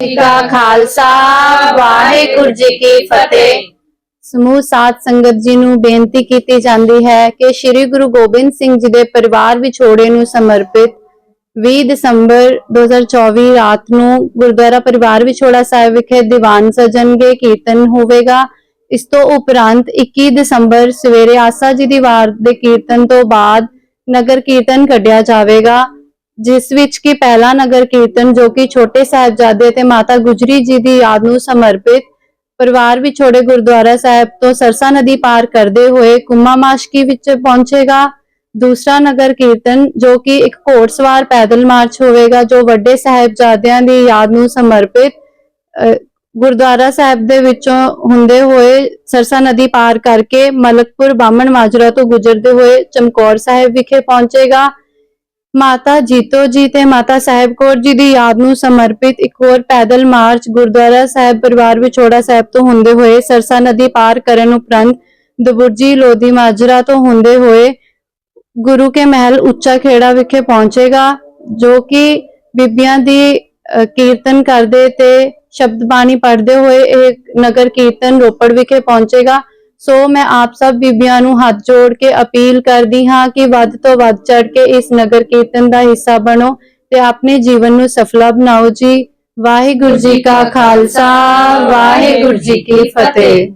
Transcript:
ਜੀ ਕਾ ਖਾਲਸਾ, ਵਾਹਿਗੁਰੂ ਜੀ ਕੀ ਫਤਿਹ। ਸਮੂਹ ਸਾਧ ਸੰਗਤ ਜੀ ਨੂੰ ਬੇਨਤੀ ਕੀਤੀ ਜਾਂਦੀ ਹੈ ਕਿ ਸ੍ਰੀ ਗੁਰੂ ਗੋਬਿੰਦ ਸਿੰਘ ਜੀ ਦੇ ਪਰਿਵਾਰ ਵਿਛੋੜੇ ਨੂੰ ਸਮਰਪਿਤ 20 ਦਸੰਬਰ 2024 ਰਾਤ ਨੂੰ ਗੁਰਦੁਆਰਾ ਪਰਿਵਾਰ ਵਿਛੋੜਾ ਸਾਹਿਬ ਵਿਖੇ ਦੀਵਾਨ ਸਜਣਗੇ ਕੀਰਤਨ ਹੋਵੇਗਾ। ਇਸ ਤੋਂ ਉਪਰੰਤ 21 ਦਸੰਬਰ ਸਵੇਰੇ ਆਸਾ ਜੀ ਦੀ ਵਾਰ ਦੇ ਕੀਰਤਨ ਤੋਂ ਬਾਅਦ ਨਗਰ ਕੀਰਤਨ ਕੱਢਿਆ ਜਾਵੇਗਾ। ਜਿਸ ਵਿੱਚ ਕਿ ਪਹਿਲਾ ਨਗਰ ਕੀਰਤਨ ਜੋ ਕਿ ਛੋਟੇ ਸਾਹਿਬਜ਼ਾਦੇ ਤੇ ਮਾਤਾ ਗੁਜਰੀ ਜੀ ਦੀ ਯਾਦ ਨੂੰ ਸਮਰਪਿਤ ਪਰਿਵਾਰ ਵਿਛੋੜੇ ਗੁਰਦੁਆਰਾ ਸਾਹਿਬ ਤੋਂ ਸਰਸਾ ਨਦੀ ਪਾਰ ਕਰਦੇ ਹੋਏ ਕੁੰਮਾ ਮਾਸ਼ਕੀ ਵਿੱਚ ਪਹੁੰਚੇਗਾ। ਦੂਸਰਾ ਨਗਰ ਕੀਰਤਨ ਜੋ ਕਿ ਇੱਕ ਘੋੜਸਵਾਰ ਪੈਦਲ ਮਾਰਚ ਹੋਵੇਗਾ ਜੋ ਵੱਡੇ ਸਾਹਿਬਜ਼ਾਦਿਆਂ ਦੀ ਯਾਦ ਨੂੰ ਸਮਰਪਿਤ ਅਹ, ਗੁਰਦੁਆਰਾ ਸਾਹਿਬ ਦੇ ਵਿੱਚੋਂ ਹੁੰਦੇ ਹੋਏ ਸਰਸਾ ਨਦੀ ਪਾਰ ਕਰਕੇ ਮਲਕਪੁਰ ਬਾਮਣ ਮਾਜਰਾ ਤੋਂ ਗੁਜ਼ਰਦੇ ਹੋਏ ਚਮਕੌਰ ਸਾਹਿਬ ਵਿਖੇ ਪਹੁੰਚੇਗਾ। ਮਾਤਾ ਜੀਤੋ ਜੀ ਤੇ ਮਾਤਾ ਸਾਹਿਬ ਕੌਰ ਜੀ ਦੀ ਯਾਦ ਨੂੰ ਸਮਰਪਿਤ ਇੱਕ ਹੋਰ ਪੈਦਲ ਮਾਰਚ ਗੁਰਦੁਆਰਾ ਸਾਹਿਬ ਪਰਿਵਾਰ ਵਿਛੋੜਾ ਸਾਹਿਬ ਤੋਂ ਹੁੰਦੇ ਹੋਏ ਸਰਸਾ ਨਦੀ ਪਾਰ ਕਰਨ ਉਪਰੰਤ ਦਬੁਰਜੀ ਲੋਧੀ ਮਾਜਰਾ ਤੋਂ ਹੁੰਦੇ ਹੋਏ ਗੁਰੂ ਕੇ ਮਹਿਲ ਉੱਚਾ ਖੇੜਾ ਵਿਖੇ ਪਹੁੰਚੇਗਾ, ਜੋ ਕਿ ਬੀਬੀਆਂ ਦੀ ਕੀਰਤਨ ਕਰਦੇ ਤੇ ਸ਼ਬਦ ਬਾਣੀ ਪੜ੍ਹਦੇ ਹੋਏ ਇਹ ਨਗਰ ਕੀਰਤਨ ਰੋਪੜ ਵਿਖੇ ਪਹੁੰਚੇਗਾ। ਸੋ ਮੈਂ ਆਪ ਸਭ ਬੀਬੀਆਂ ਨੂੰ ਹੱਥ ਜੋੜ ਕੇ ਅਪੀਲ ਕਰਦੀ ਹਾਂ ਕਿ ਵੱਧ ਤੋਂ ਵੱਧ ਚੜ ਕੇ ਇਸ ਨਗਰ ਕੀਰਤਨ ਦਾ ਹਿੱਸਾ ਬਣੋ ਤੇ ਆਪਣੇ ਜੀਵਨ ਨੂੰ ਸਫਲਾ ਬਣਾਓ ਜੀ। ਵਾਹਿਗੁਰੂ ਜੀ ਕਾ ਖਾਲਸਾ, ਵਾਹਿਗੁਰੂ ਜੀ ਕੀ ਫਤਿਹ।